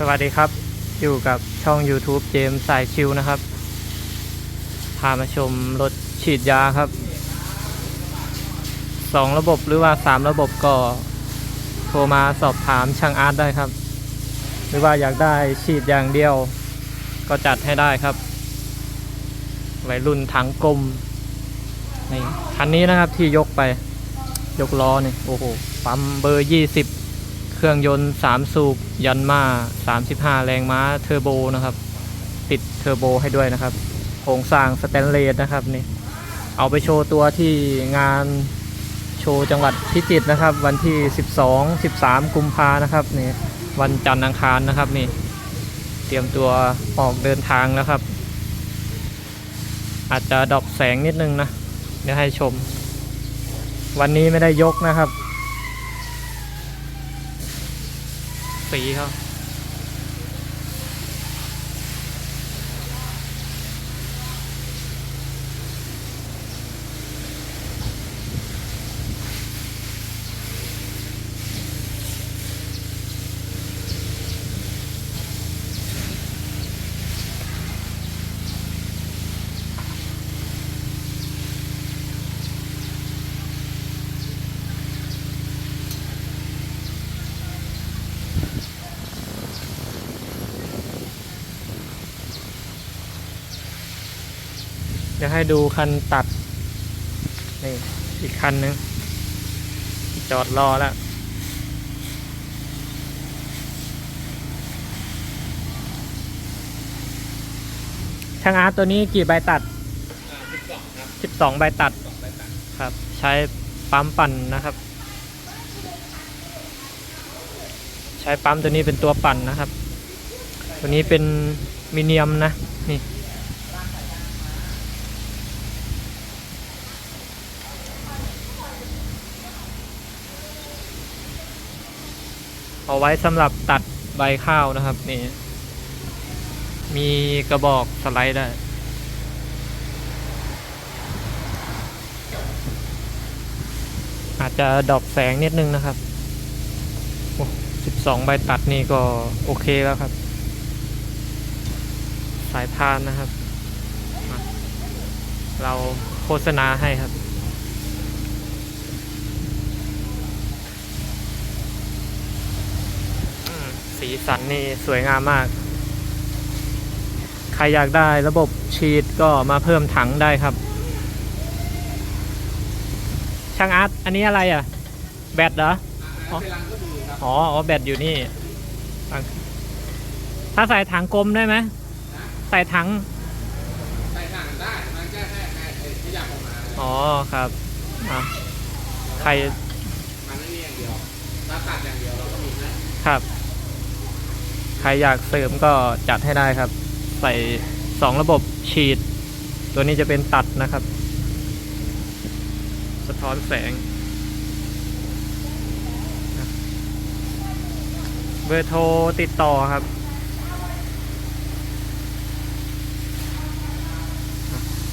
สวัสดีครับอยู่กับช่อง YouTube เจมส์สายชิวนะครับ พามาชมรถฉีดยาครับสองระบบหรือว่าสามระบบก็โทรมาสอบถามช่างอาร์ตได้ครับ หรือว่าอยากได้ฉีดอย่างเดียว ก็จัดให้ได้ครับวัยรุ่นถังกลมนี่คันนี้นะครับที่ยกไปยกล้อนี่โอ้โหปั๊มเบอร์ 20 เครื่องยนต์ 3 สูบยันมา35 แรงม้าเทอร์โบนะครับ ติดเทอร์โบให้ด้วยนะครับโครงสร้างสแตนเลสนะครับนี่เอาไปโชว์ตัวที่งานโชว์จังหวัดพิจิตรนะครับ วันที่ 12 13 กุมภานะครับนี่วันจันทร์อังคารนะครับนี่ เตรียมตัวออกเดินทางแล้วครับ อาจจะดอกแสงนิดนึงนะเดี๋ยวให้ชม วันนี้ไม่ได้ยกนะครับ สีเเดี๋ยวให้ดูคันตัด นี่ อีกคันนึง จอดรอแล้วช่างอาร์ตตัวนี้กี่ใบตัด 12 ใบตัด ครับ ใช้ปั๊มปั่นนะครับ ใช้ปั๊มตัวนี้เป็นตัวปั่นนะครับ ตัวนี้เป็นมิเนียมนะ นี่ เอาไว้สำหรับตัดใบข้าวนะครับนี่มีกระบอกสไลด์ได้อาจจะดอกแสงนิดนึงนะครับ โอ้12ใบตัดนี่ก็โอเคแล้วครับ สายพานนะครับ เราโฆษณาให้ครับ อืม สีสันนี่สวยงามมาก ใครอยากได้ระบบฉีดก็มาเพิ่มถังได้ครับ ช่างอาร์ตอันนี้อะไรอะ แบตเหรออ๋อเป็นรังก็ดีครับอ๋ออ๋อแบตอยู่นี่ ถ้าใส่ถังกลมได้ไหมใส่ถังใส่ถังได้ มันแค่แค่ไอ้ขยับออกมา อ๋อครับอะใครมันไม่มีอย่างเดียวถ้าตัดอย่างเดียวเราก็มีนะครับ ใครอยากเสริมก็จัดให้ได้ครับ ใส่สองระบบฉีด ตัวนี้จะเป็นตัดนะครับ สะท้อนแสง เบอร์โทรติดต่อครับ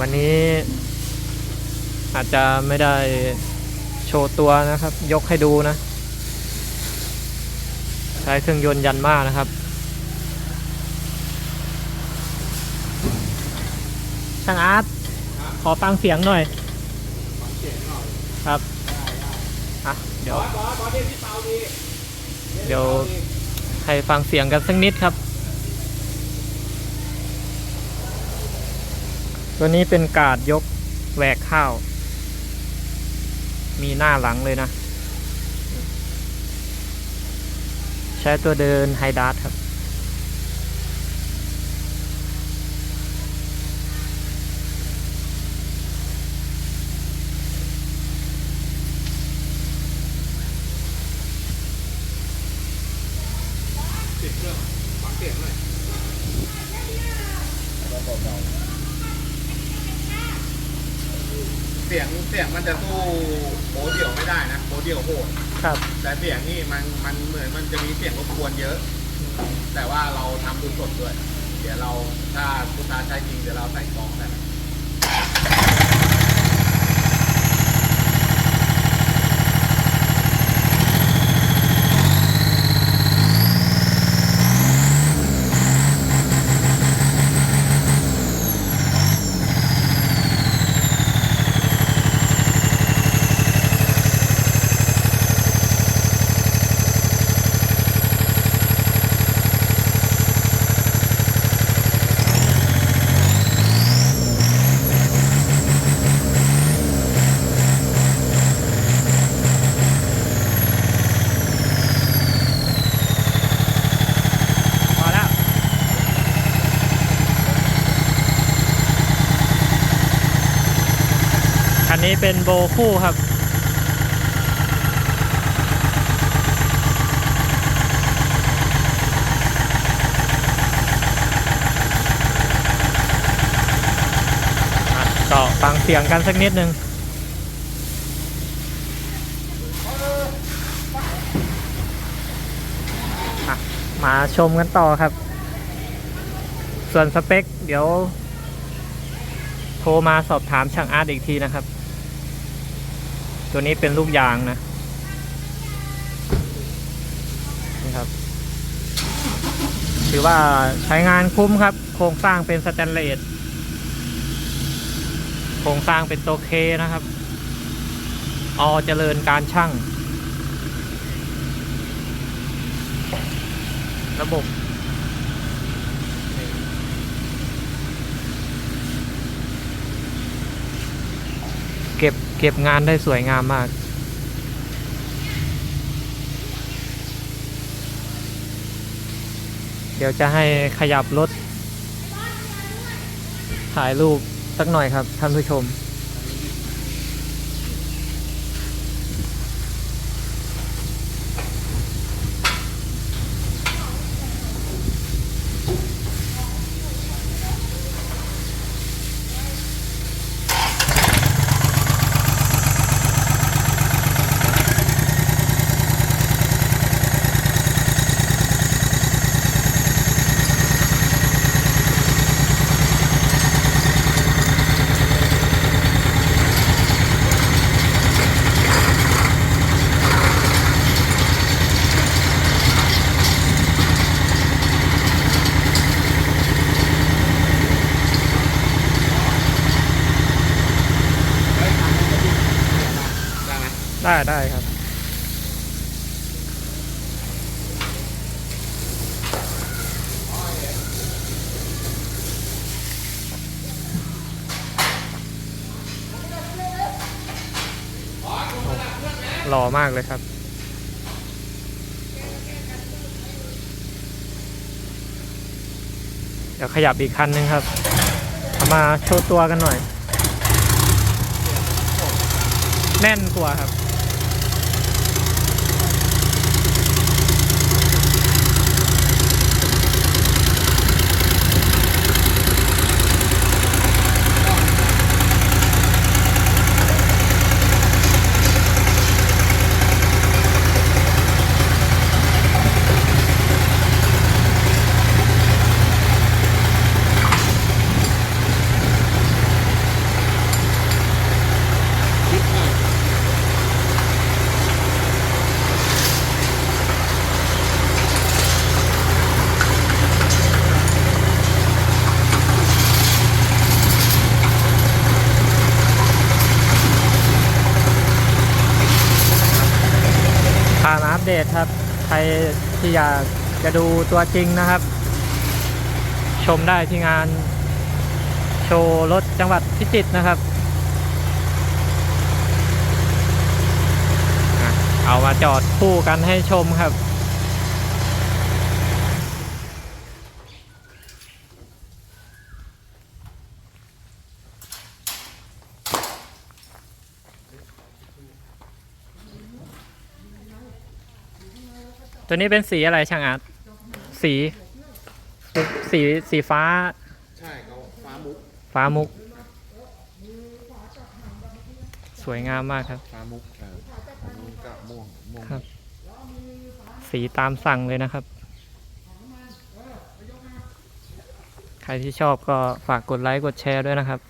วันนี้อาจจะไม่ได้โชว์ตัวนะครับ ยกให้ดูนะ ใช้เครื่องยนต์ยันมากนะครับ ช่างอาร์ตขอฟังเสียงหน่อยเสียงหน่อยครับอะเดี๋ยวเดี๋ยวให้ฟังเสียงกันสักนิดครับ ตัวนี้เป็นกาดยกแหวกข้าว มีหน้าหลังเลยนะ ใช้ตัวเดินไฮดาร์ครับ ติดเครื่องฟังเสียงหน่อยเสียงเสียงมันจะสู้โบเดี่ยวไม่ได้นะโบเดี่ยวโหดครับ แต่เสียงนี่มันมันเหมือนมันจะมีเสียงรบกวนเยอะ แต่ว่าเราทำดูสดด้วย เดี๋ยวเราถ้าลูกค้าใช้จริงเดี๋ยวเราใส่กรองใส่อะไร นี้ เป็นโบคู่ครับอะก็ฟังเสียงกันสักนิดนึงอะมาชมกันต่อครับ ส่วนสเปค เดี๋ยว โทรมาสอบถามช่างอาร์ตอีกทีนะครับ ตัวนี้เป็นลูกยางนะนี่ครับ ถือว่าใช้งานคุ้มครับ โครงสร้างเป็นสแตนเลสโครงสร้างเป็นตัวเคนะครับ อเจริญการช่าง ระบบเก็บ เก็บงานได้สวยงามมาก เดี๋ยวจะให้ขยับรถถ่ายรูปสักหน่อยครับท่านผู้ชม ได้ ไหมได้ได้ครับ หล่อมากเลยครับเดี๋ยวขยับอีกคันนึงครับ มาโชว์ตัวกันหน่อย แน่นกว่าครับ เดตครับ ใครที่อยากจะดูตัวจริงนะครับ ชมได้ที่งาน โชว์รถจังหวัดพิจิตรนะครับ เอามาจอดคู่กันให้ชมครับ ตัวนี้เป็นสีอะไรช่างอาร์ตสี สีสีฟ้า ใช่เขาฟ้ามุกฟ้ามุก สวยงามมากครับ ฟ้ามุกเอออันนี้ก็ม่วงม่วงครับ สีตามสั่งเลยนะครับ ใครที่ชอบก็ฝากกดไลค์กดแชร์ด้วยนะครับ